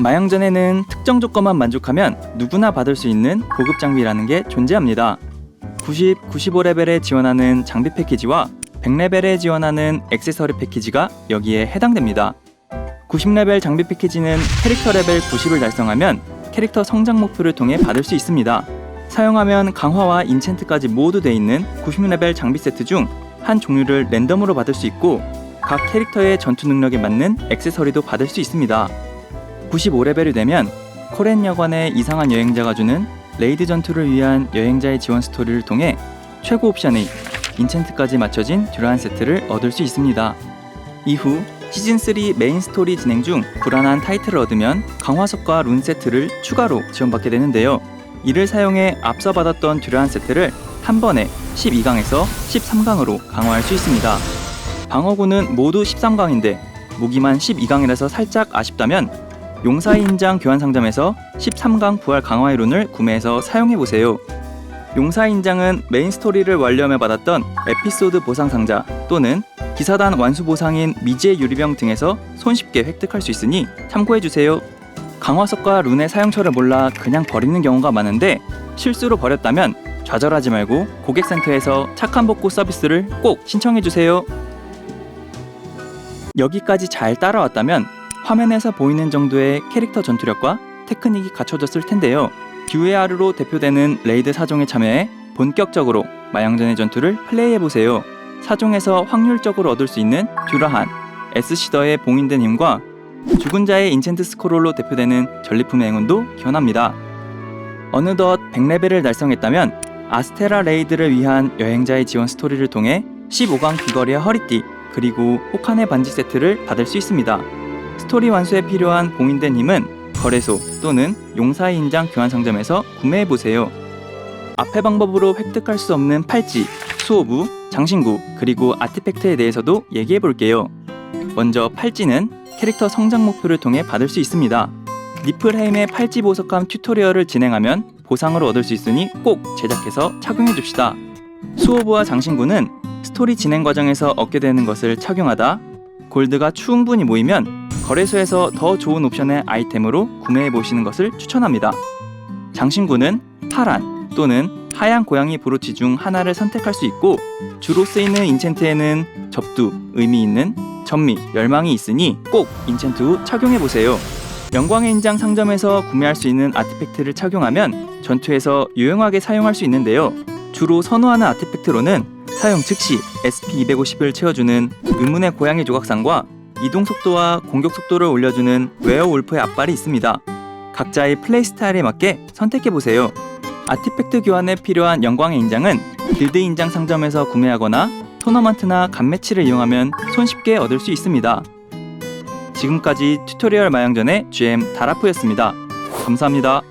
마양전에는 특정 조건만 만족하면 누구나 받을 수 있는 고급 장비라는 게 존재합니다. 90, 95레벨에 지원하는 장비 패키지와 100레벨에 지원하는 액세서리 패키지가 여기에 해당됩니다. 90레벨 장비 패키지는 캐릭터 레벨 90을 달성하면 캐릭터 성장 목표를 통해 받을 수 있습니다. 사용하면 강화와 인챈트까지 모두 돼 있는 90레벨 장비 세트 중 한 종류를 랜덤으로 받을 수 있고 각 캐릭터의 전투 능력에 맞는 액세서리도 받을 수 있습니다. 95레벨이 되면 코렌 여관의 이상한 여행자가 주는 레이드 전투를 위한 여행자의 지원 스토리를 통해 최고 옵션의 인챈트까지 맞춰진 듀란 세트를 얻을 수 있습니다. 이후 시즌3 메인 스토리 진행 중 불안한 타이틀을 얻으면 강화석과 룬 세트를 추가로 지원받게 되는데요. 이를 사용해 앞서 받았던 듀란 세트를 한 번에 12강에서 13강으로 강화할 수 있습니다. 방어구는 모두 13강인데 무기만 12강이라서 살짝 아쉽다면 용사의 인장 교환 상점에서 13강 부활 강화의 룬을 구매해서 사용해 보세요. 용사의 인장은 메인 스토리를 완료하며 받았던 에피소드 보상 상자 또는 기사단 완수 보상인 미지의 유리병 등에서 손쉽게 획득할 수 있으니 참고해 주세요. 강화석과 룬의 사용처를 몰라 그냥 버리는 경우가 많은데 실수로 버렸다면 좌절하지 말고 고객센터에서 착한 복구 서비스를 꼭 신청해 주세요. 여기까지 잘 따라왔다면 화면에서 보이는 정도의 캐릭터 전투력과 테크닉이 갖춰졌을 텐데요. 듀에아르로 대표되는 레이드 사종에 참여해 본격적으로 마양전의 전투를 플레이해보세요. 사종에서 확률적으로 얻을 수 있는 듀라한, 에스시더의 봉인된 힘과 죽은 자의 인챈트 스코롤로 대표되는 전리품의 행운도 기원합니다. 어느덧 100레벨을 달성했다면 아스테라 레이드를 위한 여행자의 지원 스토리를 통해 15강 귀걸이의 허리띠 그리고 혹한의 반지 세트를 받을 수 있습니다. 스토리 완수에 필요한 봉인된 힘은 거래소 또는 용사의 인장 교환 상점에서 구매해 보세요. 앞의 방법으로 획득할 수 없는 팔찌, 수호부, 장신구 그리고 아티팩트에 대해서도 얘기해 볼게요. 먼저 팔찌는 캐릭터 성장 목표를 통해 받을 수 있습니다. 니플헤임의 팔찌 보석함 튜토리얼을 진행하면 보상을 얻을 수 있으니 꼭 제작해서 착용해 줍시다. 수호부와 장신구는 스토리 진행 과정에서 얻게 되는 것을 착용하다 골드가 충분히 모이면 거래소에서 더 좋은 옵션의 아이템으로 구매해 보시는 것을 추천합니다. 장신구는 파란 또는 하얀 고양이 브로치 중 하나를 선택할 수 있고 주로 쓰이는 인챈트에는 접두, 의미 있는 전미, 멸망이 있으니 꼭 인챈트 후 착용해 보세요. 영광의 인장 상점에서 구매할 수 있는 아티팩트를 착용하면 전투에서 유용하게 사용할 수 있는데요. 주로 선호하는 아티팩트로는 사용 즉시 SP250을 채워주는 의문의 고양이 조각상과 이동 속도와 공격 속도를 올려주는 웨어울프의 앞발이 있습니다. 각자의 플레이 스타일에 맞게 선택해 보세요. 아티팩트 교환에 필요한 영광의 인장은 길드 인장 상점에서 구매하거나 토너먼트나 간매치를 이용하면 손쉽게 얻을 수 있습니다. 지금까지 튜토리얼 마양전의 GM 다라프였습니다. 감사합니다.